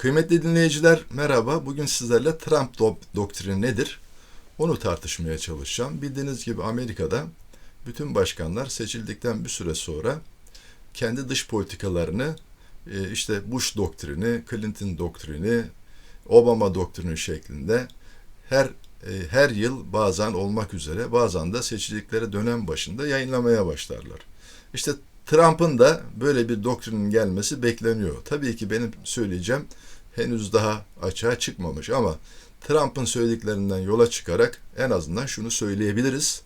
Kıymetli dinleyiciler merhaba. Bugün sizlerle Trump do- doktrini nedir? Onu tartışmaya çalışacağım. Bildiğiniz gibi Amerika'da bütün başkanlar seçildikten bir süre sonra kendi dış politikalarını e, işte Bush doktrini, Clinton doktrini, Obama doktrini şeklinde her e, her yıl bazen olmak üzere bazen de seçildikleri dönem başında yayınlamaya başlarlar. İşte Trump'ın da böyle bir doktrinin gelmesi bekleniyor. Tabii ki benim söyleyeceğim henüz daha açığa çıkmamış ama Trump'ın söylediklerinden yola çıkarak en azından şunu söyleyebiliriz.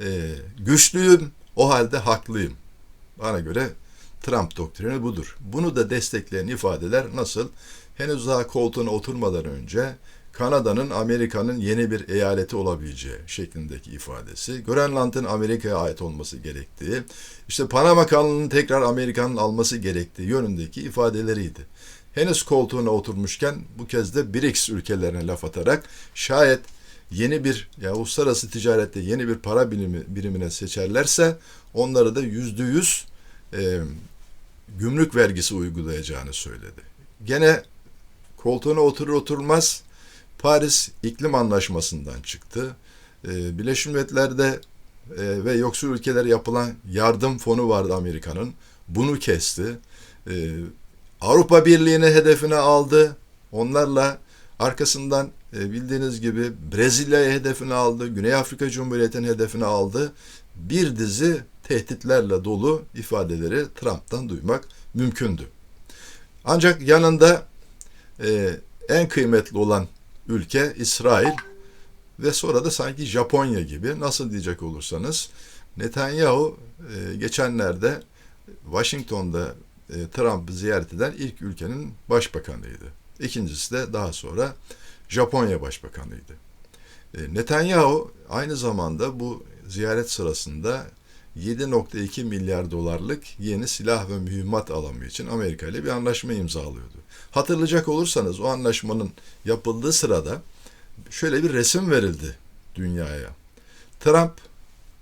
Ee, güçlüyüm, o halde haklıyım. Bana göre Trump doktrini budur. Bunu da destekleyen ifadeler nasıl? Henüz daha koltuğuna oturmadan önce Kanada'nın Amerika'nın yeni bir eyaleti olabileceği şeklindeki ifadesi, Grönland'ın Amerika'ya ait olması gerektiği, işte Panama kanalının tekrar Amerika'nın alması gerektiği yönündeki ifadeleriydi. Henüz koltuğuna oturmuşken bu kez de BRICS ülkelerine laf atarak şayet yeni bir ya uluslararası ticarette yeni bir para birimi, birimine seçerlerse onları da yüzde yüz e, gümrük vergisi uygulayacağını söyledi. Gene koltuğuna oturur oturmaz Paris İklim Anlaşması'ndan çıktı. E, Birleşmiş Milletler'de e, ve yoksul ülkelere yapılan yardım fonu vardı Amerika'nın. Bunu kesti. E, Avrupa Birliği'ni hedefine aldı. Onlarla arkasından e, bildiğiniz gibi Brezilya'yı hedefine aldı. Güney Afrika Cumhuriyeti'nin hedefine aldı. Bir dizi tehditlerle dolu ifadeleri Trump'tan duymak mümkündü. Ancak yanında e, en kıymetli olan ülke İsrail ve sonra da sanki Japonya gibi nasıl diyecek olursanız Netanyahu e, geçenlerde Washington'da e, Trump'ı ziyaret eden ilk ülkenin başbakanıydı. İkincisi de daha sonra Japonya başbakanıydı. E, Netanyahu aynı zamanda bu ziyaret sırasında 7.2 milyar dolarlık yeni silah ve mühimmat alımı için Amerika ile bir anlaşma imzalıyordu. Hatırlayacak olursanız o anlaşmanın yapıldığı sırada şöyle bir resim verildi dünyaya. Trump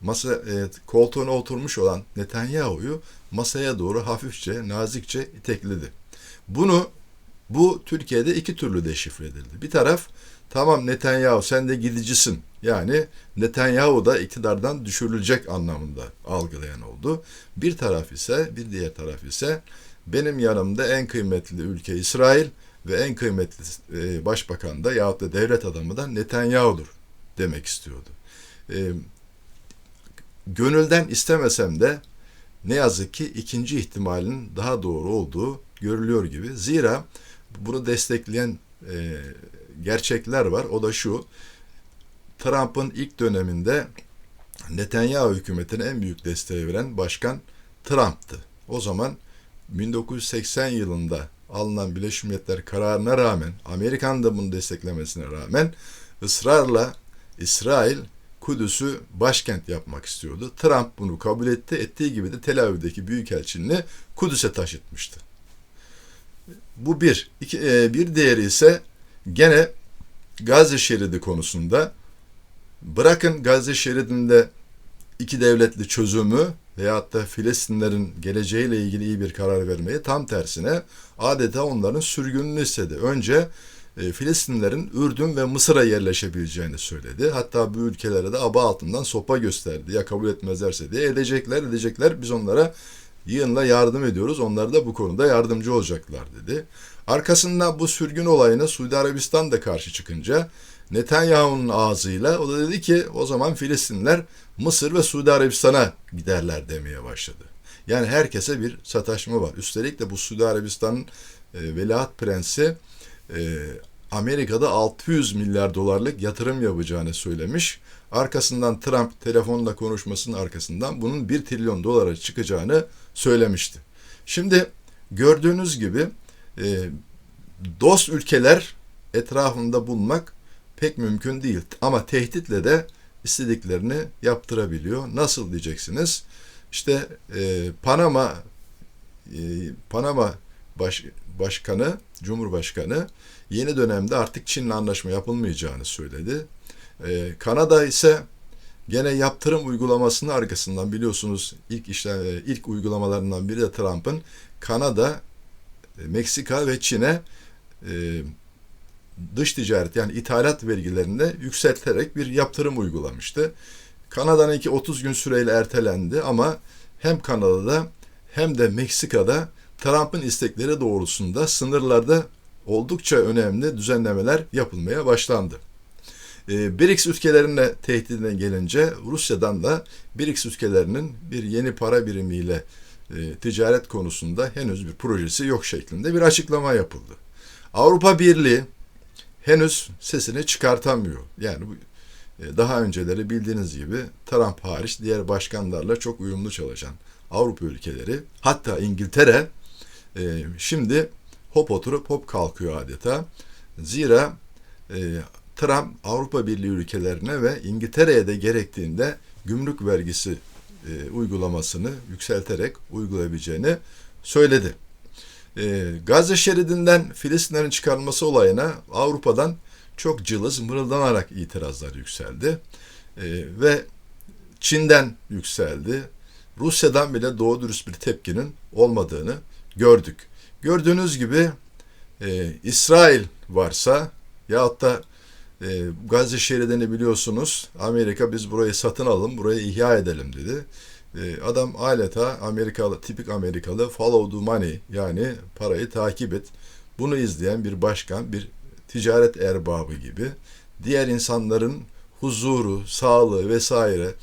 masa e, koltuğuna oturmuş olan Netanyahu'yu masaya doğru hafifçe, nazikçe itekledi. Bunu bu Türkiye'de iki türlü deşifre edildi. Bir taraf tamam Netanyahu sen de gidicisin. Yani Netanyahu da iktidardan düşürülecek anlamında algılayan oldu. Bir taraf ise, bir diğer taraf ise benim yanımda en kıymetli ülke İsrail ve en kıymetli e, başbakan da yahut da devlet adamı da Netanyahu'dur demek istiyordu. E, gönülden istemesem de ne yazık ki ikinci ihtimalin daha doğru olduğu görülüyor gibi. Zira bunu destekleyen e, gerçekler var. O da şu. Trump'ın ilk döneminde Netanyahu hükümetine en büyük desteği veren başkan Trump'tı. O zaman 1980 yılında alınan Birleşmiş Milletler kararına rağmen, Amerikan da bunu desteklemesine rağmen ısrarla İsrail Kudüs'ü başkent yapmak istiyordu. Trump bunu kabul etti. Ettiği gibi de Tel Aviv'deki büyükelçiliğini Kudüs'e taşıtmıştı. Bu bir. İki, e, bir diğeri ise gene Gazze şeridi konusunda bırakın Gazze şeridinde iki devletli çözümü veyahut da Filistinlerin geleceğiyle ilgili iyi bir karar vermeyi tam tersine adeta onların sürgününü istedi. Önce e, Filistinlerin Ürdün ve Mısır'a yerleşebileceğini söyledi. Hatta bu ülkelere de aba altından sopa gösterdi. Ya kabul etmezlerse diye edecekler edecekler biz onlara yığınla yardım ediyoruz. Onlar da bu konuda yardımcı olacaklar dedi. Arkasından bu sürgün olayına Suudi Arabistan da karşı çıkınca Netanyahu'nun ağzıyla o da dedi ki o zaman Filistinler Mısır ve Suudi Arabistan'a giderler demeye başladı. Yani herkese bir sataşma var. Üstelik de bu Suudi Arabistan'ın e, veliaht prensi e, Amerika'da 600 milyar dolarlık yatırım yapacağını söylemiş. Arkasından Trump telefonla konuşmasının arkasından bunun 1 trilyon dolara çıkacağını söylemişti. Şimdi gördüğünüz gibi e, dost ülkeler etrafında bulmak pek mümkün değil. Ama tehditle de istediklerini yaptırabiliyor. Nasıl diyeceksiniz? İşte e, Panama e, Panama baş, başkanı, Cumhurbaşkanı yeni dönemde artık Çin'le anlaşma yapılmayacağını söyledi. E, Kanada ise gene yaptırım uygulamasının arkasından biliyorsunuz ilk işte ilk uygulamalarından biri de Trump'ın Kanada, Meksika ve Çin'e e, dış ticaret yani ithalat vergilerini yükselterek bir yaptırım uygulamıştı. Kanada'nınki 30 gün süreyle ertelendi ama hem Kanada'da hem de Meksika'da Trump'ın istekleri doğrultusunda sınırlarda oldukça önemli düzenlemeler yapılmaya başlandı. E, BRICS ülkelerine tehdidine gelince Rusya'dan da BRICS ülkelerinin bir yeni para birimiyle e, ticaret konusunda henüz bir projesi yok şeklinde bir açıklama yapıldı. Avrupa Birliği henüz sesini çıkartamıyor. Yani bu e, daha önceleri bildiğiniz gibi Trump hariç diğer başkanlarla çok uyumlu çalışan Avrupa ülkeleri hatta İngiltere e, şimdi hop oturup hop kalkıyor adeta. Zira e, Trump Avrupa Birliği ülkelerine ve İngiltere'ye de gerektiğinde gümrük vergisi e, uygulamasını yükselterek uygulayabileceğini söyledi. E, Gazze şeridinden Filistinlerin çıkarılması olayına Avrupa'dan çok cılız mırıldanarak itirazlar yükseldi. E, ve Çin'den yükseldi. Rusya'dan bile doğru dürüst bir tepkinin olmadığını gördük. Gördüğünüz gibi e, İsrail varsa yahut da e, Gazze şeridini biliyorsunuz Amerika biz burayı satın alalım, burayı ihya edelim dedi. E, adam adeta Amerikalı, tipik Amerikalı follow the money yani parayı takip et. Bunu izleyen bir başkan, bir ticaret erbabı gibi diğer insanların huzuru, sağlığı vesaire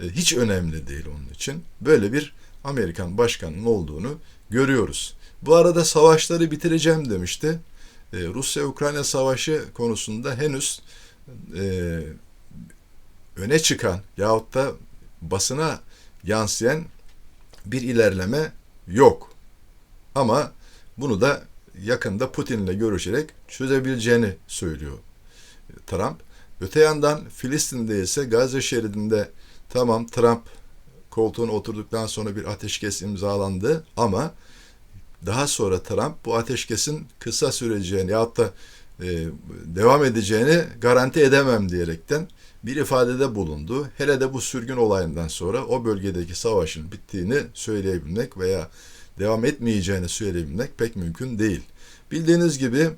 e, hiç önemli değil onun için. Böyle bir Amerikan başkanının olduğunu görüyoruz. Bu arada savaşları bitireceğim demişti. Ee, Rusya-Ukrayna savaşı konusunda henüz e, öne çıkan yahut da basına yansıyan bir ilerleme yok. Ama bunu da yakında Putin'le görüşerek çözebileceğini söylüyor Trump. Öte yandan Filistin'de ise Gazze şeridinde tamam Trump koltuğuna oturduktan sonra bir ateşkes imzalandı ama daha sonra Trump bu ateşkesin kısa süreceğini yahut da e, devam edeceğini garanti edemem diyerekten bir ifadede bulundu. Hele de bu sürgün olayından sonra o bölgedeki savaşın bittiğini söyleyebilmek veya devam etmeyeceğini söyleyebilmek pek mümkün değil. Bildiğiniz gibi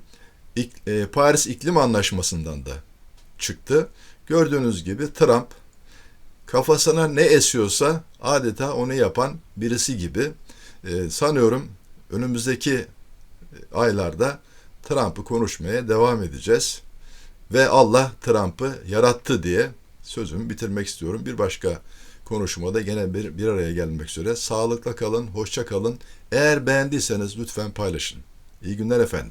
e, Paris İklim Anlaşması'ndan da çıktı. Gördüğünüz gibi Trump kafasına ne esiyorsa adeta onu yapan birisi gibi e, sanıyorum önümüzdeki aylarda Trump'ı konuşmaya devam edeceğiz. Ve Allah Trump'ı yarattı diye sözümü bitirmek istiyorum. Bir başka konuşmada gene bir, bir araya gelmek üzere. Sağlıkla kalın, hoşça kalın. Eğer beğendiyseniz lütfen paylaşın. İyi günler efendim.